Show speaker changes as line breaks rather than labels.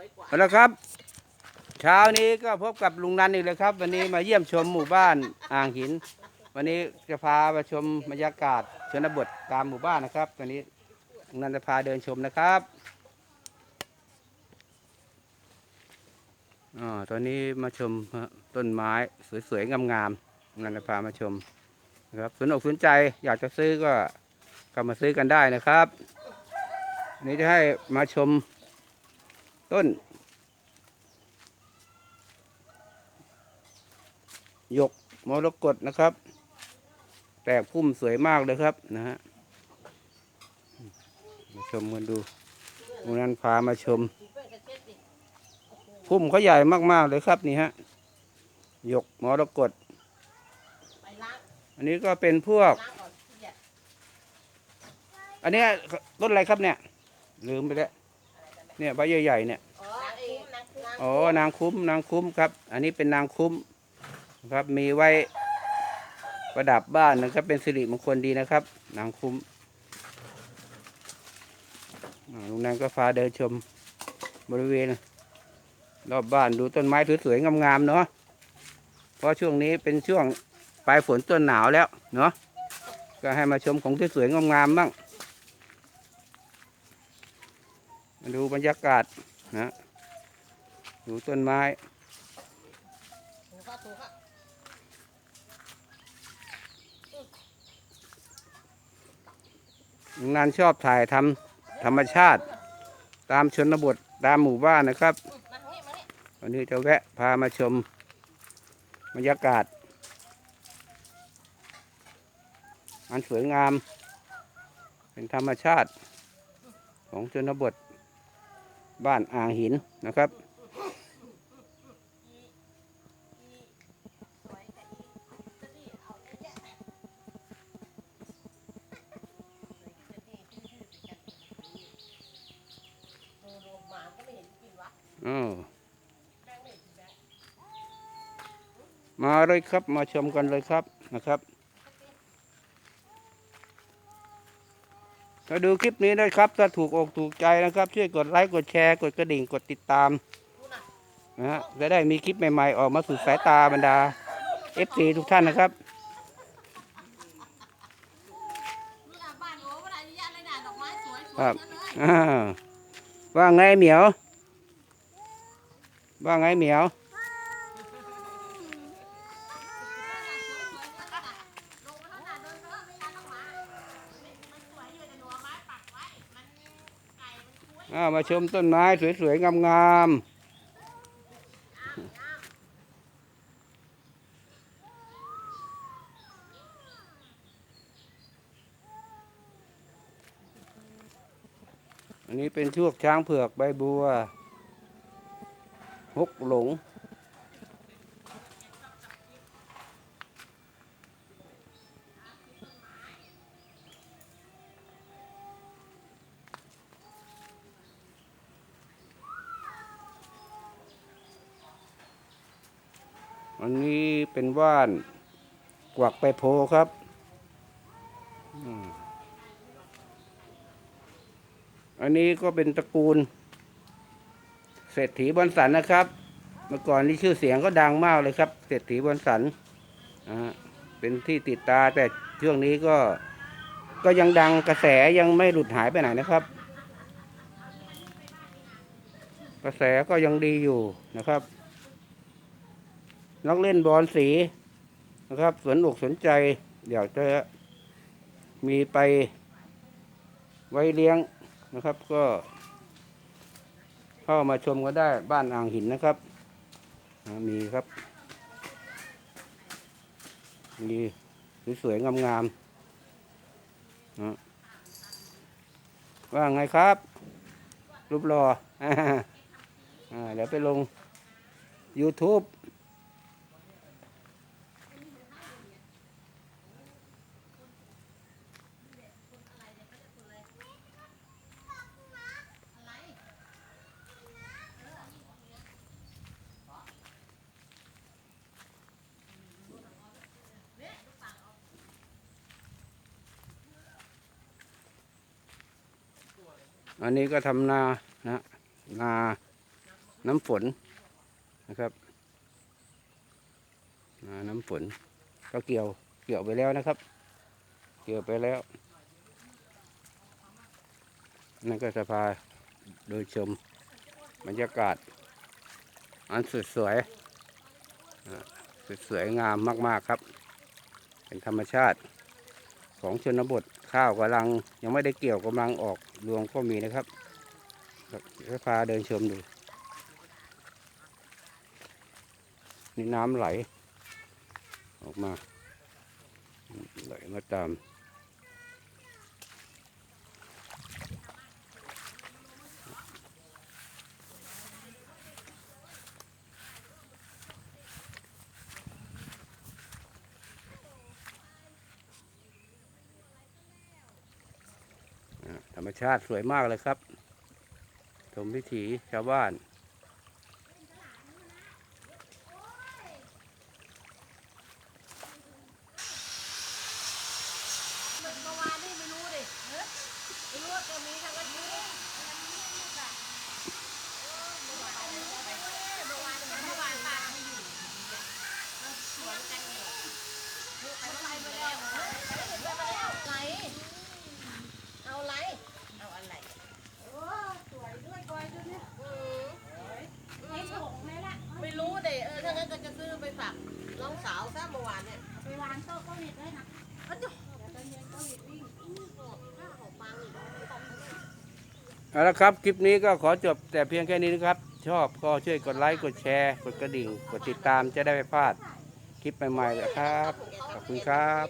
วยกว่า
เอาละครับ เช้านี้ก็พบกับลุงนันอีกเลยครับ วันนี้มาเยี่ยมชมหมู่บ้านอ่างหิน วันนี้จะพามาชมบรรยากาศชนบทตามหมู่บ้านนะครับตอนนี้ลุงนันจะพาเดินชมนะครับอ๋อตอนนี้มาชมต้นไม้สวยๆงามๆลุงนันจะพามาชมนะครับสนอกสนใจอยากจะซื้อก็ก็มาซื้อกันได้นะครับนนี้จะให้มาชม ต้น หยกมรกตนะครับ แตกพุ่มสวยมากเลยครับนะฮะมาชมกันดูวันนั้นพามาชม พุ่มเขาใหญ่มากๆเลยครับนี่ฮะหยกมรกตอันนี้ก็เป็นพวก
อัน
นี้ต้นอะไรครับเนี่ย ลืมไปแล้ว เนี่ยใบใหญ่ๆเนี่ย
อ๋อไอ้นางนาง
อ๋อนางคุ้มนางคุ้มครับ อันนี้เป็นนางคุ้มนะครับมีไว้ประดับบ้านนะครับเป็นสิริมงคลดีนะครับ นางคุ้มอ่าลุงนางก็พาเดินชมบริเวณ รอบบ้านดูต้นไม้สวยๆงามๆเนาะเพราะช่วงนี้เป็นช่วงปลายฝนต้นหนาวแล้วเนาะก็ให้มาชมของสวยๆงามๆบ้าง มาดูบรรยากาศนะดูต้นไม้
ถูกค่ะถูกค่ะ
งานชอบถ่ายทำธรรมชาติ ตามชนบทตามหมู่บ้านนะครับ
อืมมาทางนี้มานี่
วันนี้จะแวะพามาชมบรรยากาศอันสวยงามเป็นธรรมชาติของชนบท บ้านอ่างหินนะครับ
อ้าวมา
เลยครับ มาชมกันเลยครับนะครับ ถ้าดูคลิปนี้นะครับ ถ้าถูกอกถูกใจนะครับ ช่วยกดไลค์กดแชร์กดกระดิ่งกดติดตาม
นะ
ฮะจะได้มีคลิปใหม่ๆ ออกมาสู่สายตาบรรดา FC ทุกท่านนะครับ
วลาอนุญาตเม้สวยสวย
ครับ
นั่นเลย
อ่าว่าไงเหมียว ว่าไงเหมียว
มันคุ้ย
อ่ามาชมต้นไม้สวยๆ งามๆอันนี้เป็นชวกช้างเผือกใบบัวฮกหลง อันนี้เป็นว่านกวักไปโพครับอันนี้ก็เป็นตระกูล เศรษฐีบอนสันนะครับ เมื่อก่อนนี้ชื่อเสียงก็ดังมากเลยครับ เศรษฐีบอนสันอ่าเป็นที่ติดตาแต่ช่วงนี้ก็ก็ยังดังกระแสยังไม่หลุดหายไปไหนนะครับ กระแสก็ยังดีอยู่นะครับ นักเล่นบอลสีนะครับ สนอกสนใจ อยากจะมีไปไว้เลี้ยงนะครับ ก็เข้ามาชมก็ได้บ้านอ่างหินนะครับ มีครับ มีสวยๆงามๆนะว่าไงครับ รูปรออเดี๋ยวไปลง YouTube อันนี้ก็ทำนานะนาน้ำฝนนะครับอ่าน้ำฝน ก็เกี่ยวเกี่ยวไปแล้วนะครับ เกี่ยวไปแล้วนั่นก็จะพาโดยชมบรรยากาศ อันสดสวยสดสวยงามมาก ๆครับ เป็นธรรมชาติของชนบทข้าวกำลังยังไม่ได้เกี่ยวกำลังออก รวงก็มีนะครับครับจะพาเดินชมดู นี่น้ำไหล ออกมา ไหลมาตาม รรมชาติสวยมากเลยครับชมวิถีชาวบ้าน
เอาไม่รู้ดิเฮ้ยไม่รู้ว่าแกมีทางกันนี้เมื่อวานเมื่อวานเมื่อวานป้าไม่อยู่สวนกันอยู่ไปไปไปแล้วไปไปแล้วไหลเอาไหลเอาอะไร
ไม่ถงเลยล่ะ
ไม่รู้เดเออถ้างั้นก็จะซื้อไปฝากน้องสาวซะเมื่อวานเนี่ย
ไป วางโต๊ะก็เห็ดด้วยนะ
ก็จะ
เดี๋ยวตอนเย็นก็เห็ดวิ่ง
หอบข้าวหอบปังอีก
เอาละครับคลิปนี้ก็ขอจบแต่เพียงแค่นี้นะครับ ชอบก็ช่วยกดไลค์กดแชร์ กดกระดิ่ง กดติดตามจะได้ไม่พลาดคลิปใหม่ๆนะครับ ขอบคุณครับ